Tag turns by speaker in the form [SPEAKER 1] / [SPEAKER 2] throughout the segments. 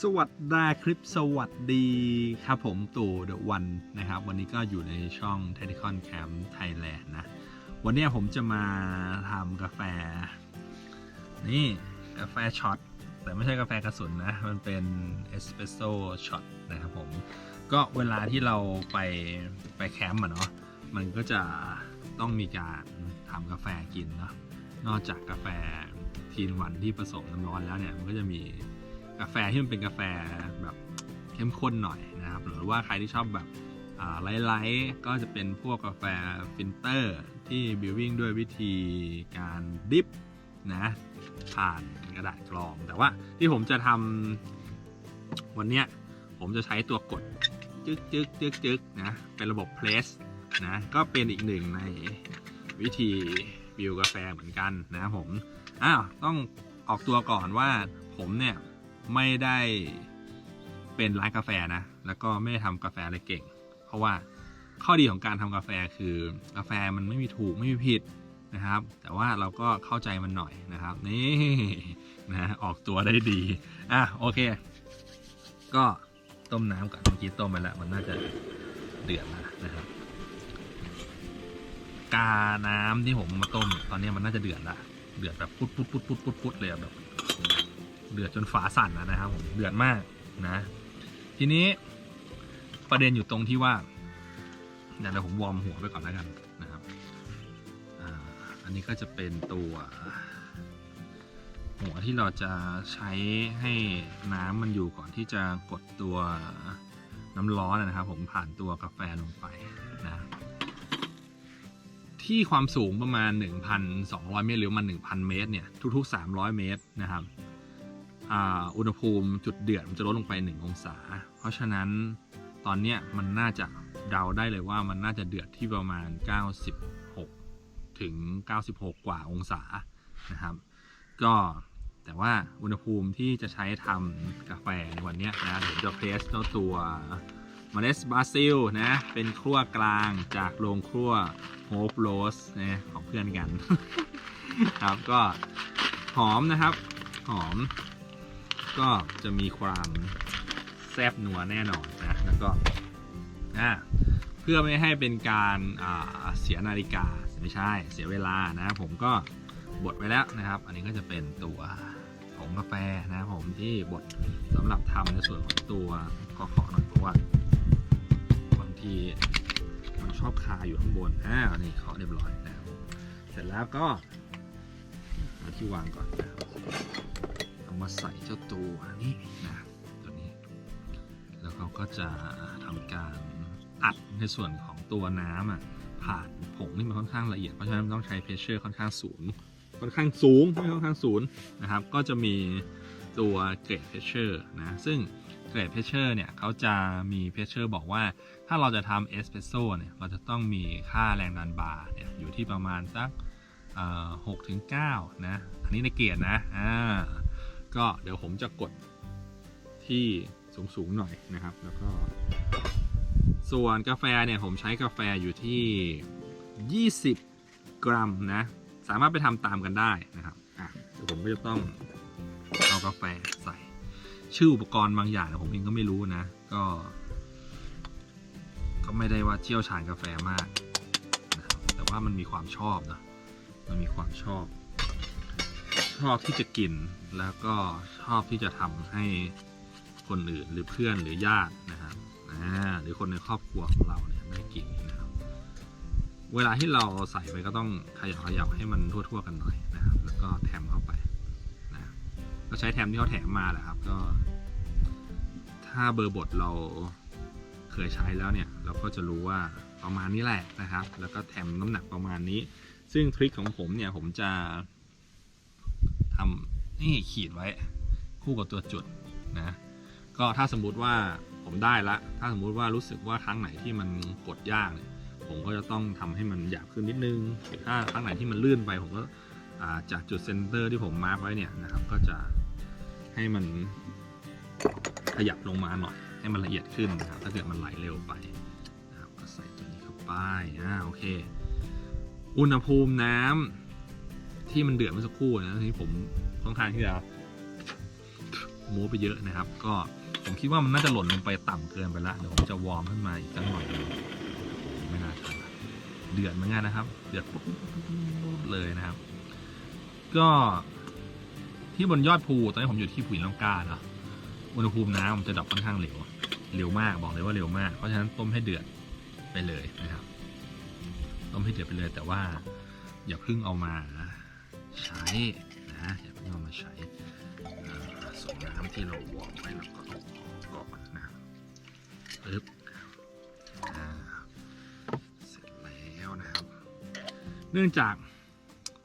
[SPEAKER 1] สวัสดีคลิปสวัสดีครับผมตู่เดอะวันนะครับ วันนี้ก็อยู่ในช่อง t e c h n i c a l Camp Thailand นะ วันนี้ผมจะมาทำกาแฟ นี่กาแฟช็อตแต่ไม่ใช่กาแฟกระสุนนะ มันเป็นเอสเปรสโซ่ช็อตนะครับผม ก็เวลาที่เราไปไปแคมป์อะเนาะมันก็จะต้องมีการทำกาแฟกินเนาะนอกจากกาแฟทีนวันที่ผสมน้ำร้อนแล้วเนี่ยมันก็จะมี กาแฟที่มันเป็นกาแฟแบบเข้มข้นหน่อยนะครับหรือว่าใครที่ชอบแบบไลท์ๆก็จะเป็นพวกกาแฟฟิลเตอร์ที่บิววิ่งด้วยวิธีการดิฟนะผ่านกระดาษกรอง แต่ว่าที่ผมจะทำวันเนี้ยผมจะใช้ตัวกดจึ๊กจึ๊กจึ๊กจึ๊กนะเป็นระบบเพลสนะก็เป็นอีกหนึ่งในวิธีบิวกาแฟเหมือนกันนะครับผมอ้าวต้องออกตัวก่อนว่าผมเนี่ย ไม่ได้เป็นร้านกาแฟนะ แล้วก็ไม่ได้ทำกาแฟอะไรเก่ง เพราะว่าข้อดีของการทำกาแฟคือกาแฟมันไม่มีถูกไม่มีผิดนะครับ แต่ว่าเราก็เข้าใจมันหน่อยนะครับ นี่นะออกตัวได้ดี อะโอเค ก็ต้มน้ำก่อนเมื่อกี้ต้มไปแล้วมันน่าจะเดือดแล้วนะครับ กาน้ำที่ผมมาต้ม ตอนนี้มันน่าจะเดือดละเดือดแบบพุดพุดพุดพุดพุดพุดเลยแบบ เดือดจนฝาสั่นนะนะครับผมเดือดมากนะ ทีนี้ประเด็นอยู่ตรงที่ว่าเดี๋ยวผมวอร์มหัวไปก่อนแล้วกันนะครับอันนี้ก็จะเป็นตัว หัวที่เราจะใช้ให้น้ำมันอยู่ก่อนที่จะกดตัวน้ำร้อนนะครับ ผมผ่านตัวกาแฟลงไปนะที่ความสูงประมาณ 1,200 เมตร หรือมาณ1,000 เมตรเนี่ย ทุก ๆ 300 เมตรนะครับ อุณหภูมิจุดเดือดมันจะลดลงไป 1 องศา เพราะฉะนั้นตอนเนี้ยมันน่าจะเดาได้เลยว่ามันน่าจะเดือดที่ประมาณ 96 ถึง 96 กว่าองศานะครับ ก็แต่ว่าอุณหภูมิที่จะใช้ทำกาแฟในวันนี้นะเดี๋ยวจะเพรสตัวมเมล็ดบราซิลนะ เป็นครัวกลางจากโรงครัวโฮปโรสนะของเพื่อนกัน ครับก็หอมนะครับ หอม ก็จะมีความแซบนัวแน่นอนนะแล้วก็อ่าเพื่อไม่ให้เป็นการเสียนาฬิกาไม่ใช่เสียเวลานะผมก็บดไว้แล้วนะครับ อันนี้ก็จะเป็นตัวผงกาแฟนะผมที่บดสำหรับทำในส่วนของตัวขอขอหน่อยเพราะว่าบางทีมันชอบคาอยู่ข้างบนอ่าอันนี้ขอเรียบร้อยนะครับผมเสร็จแล้วก็เอาที่วางก่อนนะ เอามาใส่เจ้าตัวนี้นะตัวนี้ แล้วเขาก็จะทำการอัดในส่วนของตัวน้ำอะผ่านผงนี่มันค่อนข้างละเอียดเพราะฉะนั้นต้องใช้เพชเชอร์ค่อนข้างสูงค่อนข้างสูงไม่ค่อนข้างสูงนะครับ ก็จะมีตัวเกรดเพชเชอร์นะซึ่งเกรดเพชเชอร์เนี่ยเขาจะมีเพชเชอร์บอกว่าถ้าเราจะทำเอสเปรสโซ่เนี่ยเราจะต้องมีค่าแรงดันบาร์เนี่ยอยู่ที่ประมาณสักหกถึงเก้านะ อันนี้ในเกรดนะอ่า ก็เดี๋ยวผมจะกดที่สูงๆหน่อยนะครับ แล้วก็ ส่วนกาแฟเนี่ยผมใช้กาแฟอยู่ที่ 20 กรัมนะ สามารถไปทำตามกันได้นะครับอะเดี๋ยวผมก็จะต้องเอากาแฟใส่ ชื่ออุปกรณ์บางอย่างเนี่ยผมเองก็ไม่รู้นะ ก็ ก็ไม่ได้ว่าเชี่ยวชาญกาแฟมากนะครับแต่ว่ามันมีความชอบนะมันมีความชอบ ชอบที่จะกิน แล้วก็ชอบที่จะทำให้คนอื่นหรือเพื่อนหรือญาตินะครับหรือคนในครอบครัวของเราเนี่ยได้กินนะครับ เวลาที่เราใส่ไปก็ต้องขยับขยับให้มันทั่ว ๆ กันหน่อยนะครับ แล้วก็แถมเข้าไปนะก็ใช้แถมที่เขาแถมมาแหละครับ ก็ ถ้าเบอร์บทเราเคยใช้แล้วเนี่ย เราก็จะรู้ว่าประมาณนี้แหละนะครับ แล้วก็แถมน้ำหนักประมาณนี้ ซึ่งทริคของผมเนี่ยผมจะ ทำนี่ขีดไว้ คู่กับตัวจุดนะ ก็ถ้าสมมุติว่าผมได้ละ ถ้าสมมุติว่ารู้สึกว่าครั้งไหนที่มันกดยากเนี่ยผมก็จะต้องทำให้มันหยาบขึ้นนิดนึงถ้าครั้งไหนที่มันลื่นไปผมก็จากจุดเซนเตอร์ที่ผมมาร์กไว้เนี่ยนะครับ ก็จะให้มันขยับลงมาหน่อย ให้มันละเอียดขึ้นนะครับ ถ้าเกิดมันไหลเร็วไปนะครับก็ใส่ตัวนี้เข้าไปอ่าโอเค อุณหภูมิน้ำ ที่มันเดือดเมื่อสักครู่นะที่ผมค่อนข้างที่จะโม้ไปเยอะนะครับ ก็ผมคิดว่ามันน่าจะหล่นลงไปต่ำเกินไปล้วเดี๋ยวผมจะวอร์มขึ้นมาอีกสักหน่อยไม่น่าทันเดือดเหมือนกันนะครับ เดือดปุ๊บเลยนะครับ ก็ที่บนยอดภูตอนนี้ผมอยู่ที่ภูหินลังกาเนาะอุณหภูมิน้ำมันจะดับค่อนข้างเร็วเร็วมากบอกเลยว่าเร็วมาก เพราะฉะนั้นต้มให้เดือดไปเลยนะครับ ต้มให้เดือดไปเลยแต่ว่าอย่าเพิ่งเอามา ใช้นะอย่าเพิ่งเอามาใช้ส่วนน้ำที่เราวอร์มไว้เราก็ต้องออกก่อนนะปึ๊บเสร็จแล้วนะครับ เนื่องจาก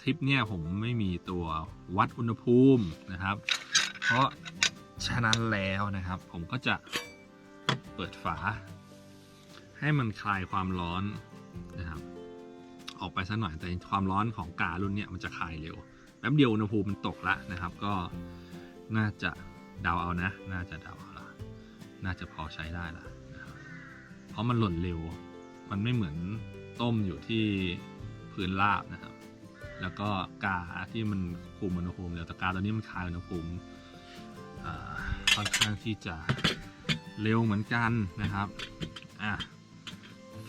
[SPEAKER 1] ทริปเนี่ยผมไม่มีตัววัดอุณหภูมินะครับ เพราะฉะนั้นแล้วนะครับ ผมก็จะเปิดฝา ให้มันคลายความร้อนนะ ออกไปสักหน่อยแต่ความร้อนของการุ่นเนี้ยมันจะคลายเร็วแป๊บเดียวอุณหภูมิมันตกละนะครับ ก็น่าจะเดาเอานะ น่าจะเดาเอาละน่าจะพอใช้ได้ละเพราะมันหล่นเร็ว มันไม่เหมือนต้มอยู่ที่พื้นราบนะครับ แล้วก็กาที่มันคุมอุณหภูมิเร็วแต่กาตัวนี้มันคลายอุณหภูมิค่อนข้างที่จะเร็วเหมือนกันนะครับ อะ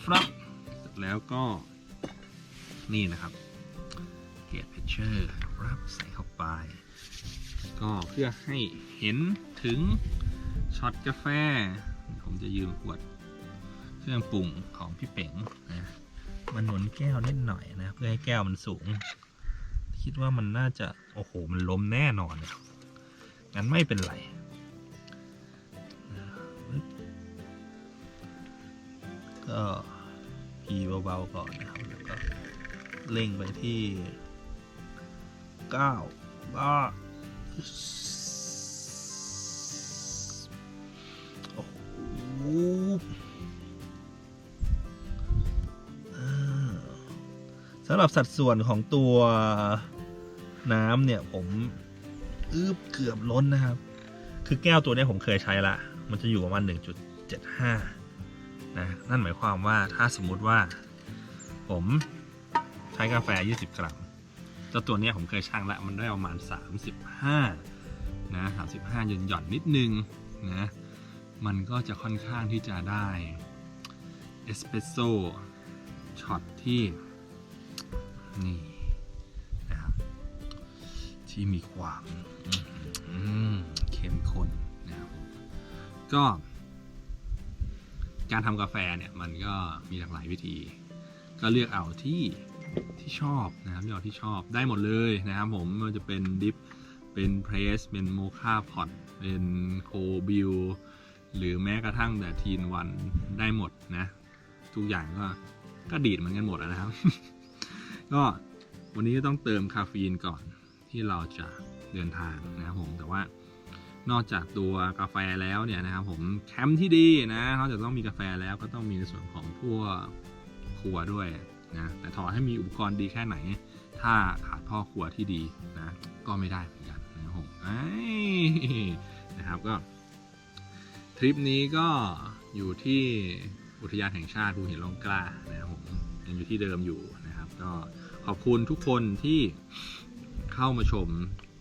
[SPEAKER 1] ฟลับ เสร็จแล้วก็ นี่นะครับเกตเพชเชอร์รับใส่เข้าไป ก็เพื่อให้เห็นถึงช็อตกาแฟ ผมจะยืมขวดเครื่องปรุงของพี่เป๋งนะมันหนุนแก้วนิดหน่อยนะ เพื่อให้แก้วมันสูง คิดว่ามันน่าจะ โอ้โห มันล้มแน่นอนเนี่ยงั้นไม่เป็นไรก็พีเบาๆก่อนนะครับแล้วก็ เร่งไปที่เก้าบ้าโอ้โหสำหรับสัดส่วนของตัวน้ำเนี่ย ผมอึบเกือบล้นนะครับ คือแก้วตัวนี้ผมเคยใช้ละ มันจะอยู่ประมาณ 1.75 นะ นั่นหมายความว่าถ้าสมมุติว่าผม ช้กาแฟ 20 กรัมเจ้าตัวนี้ผมเคยชั่งแล้วมันได้ประมาณ 35 นะ35หย่อนหย่อนนิดนึงนะมันก็จะค่อนข้างที่จะได้เอสเปรสโซ่ช็อตที่นี่นะครับที่มีความเข้มข้นนะครับก็การทำกาแฟเนี่ยมันก็มีหลากหลายวิธี ก็เลือกเอาที่ที่ชอบนะครับเลือกเอาที่ชอบได้หมดเลยนะครับผมไมันจะเป็นดิฟเป็นเพรสเป็นโมคาพอตเป็นโคบิลหรือแม้กระทั่งแต่ทีนวันได้หมดนะ ทุกอย่างก็ก็ดีดเหมือนกันหมดนะครับ ก็วันนี้ต้องเติมคาเฟอีนก่อนที่เราจะเดินทางนะครับผมแต่ว่านอกจากตัวกาแฟแล้วเนี่ยนะครับผมแคมป์ที่ดีนะนอกจากต้องมีกาแฟแล้วก็ต้องมีในส่วนของพวก ครัวด้วยนะแต่ถอให้มีอุปกรณ์ดีแค่ไหน ถ้าขาดพ่อครัวที่ดีนะก็ไม่ได้เหมือนกันนะครับผมนะครับก็ทริปนี้ก็อยู่ที่อุทยานแห่งชาติภูหินร่องกล้านะครับผมยังอยู่ที่เดิมอยู่นะครับ ก็ขอบคุณทุกคนที่เข้ามาชม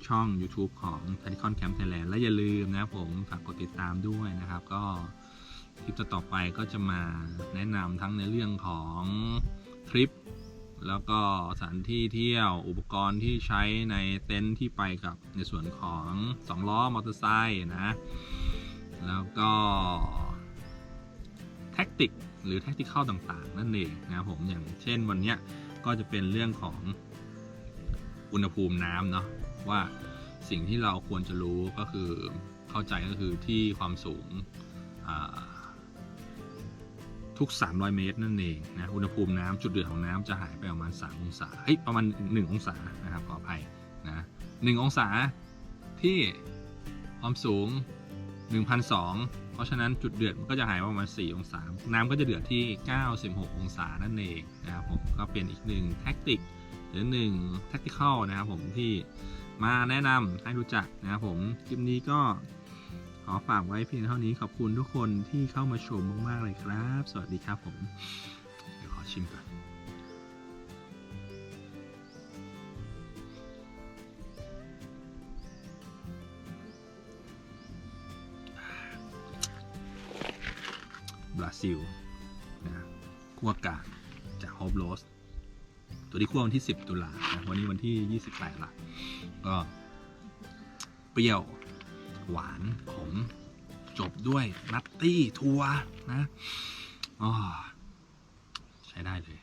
[SPEAKER 1] ช่อง YouTube ของ t a n i c o n Camp Thailand และอย่าลืมนะผมฝากกดติดตามด้วยนะครับ ก็ คลิปต่อไปก็จะมาแนะนำทั้งในเรื่องของทริป แล้วก็สถานที่เที่ยวอุปกรณ์ที่ใช้ในเต็นท์ที่ไปกับในส่วนของ2ล้อมอเตอร์ไซค์นะ แล้วก็แท็กติกหรือแท็กติคเข้าต่างๆ นั่นเองนะผมอย่างเช่นวันนี้ก็จะเป็นเรื่องของอุณหภูมิน้ำเนาะว่าสิ่งที่เราควรจะรู้ก็คือเข้าใจก็คือที่ความสูงอ่า ทุก 300 เมตรนั่นเองนะอุณหภูมิน้ำจุดเดือดของน้ำจะหายไปประมาณ 3 องศาเฮ้ยประมาณ 1 องศานะครับขออภัยนะ1องศาที่ความสูง1,200เพราะฉะนั้นจุดเดือดมันก็จะหายไปประมาณ 4 องศา น้ำก็จะเดือดที่ 96 องศานั่นเองนะครับผมก็เป็นอีกหนึ่งแท็กติกหรือหนึ่ง tactical นะครับผมที่มาแนะนำให้รู้จักนะครับผมคลิปนี้ก็ ขอฝากไว้เพียงเท่านี้ขอบคุณทุกคนที่เข้ามาชมมากๆเลยครับ สวัสดีครับผม เดี๋ยวขอชิมก่อนบราซิลนะคั่วกากจากโฮบโรสตัวที่คั่ววันที่ 10 ตุลานะวันนี้วันที่ 28ละก็เปรี้ยว หวานผมจบด้วยนัตตี้ทัวนะใช้ได้เลย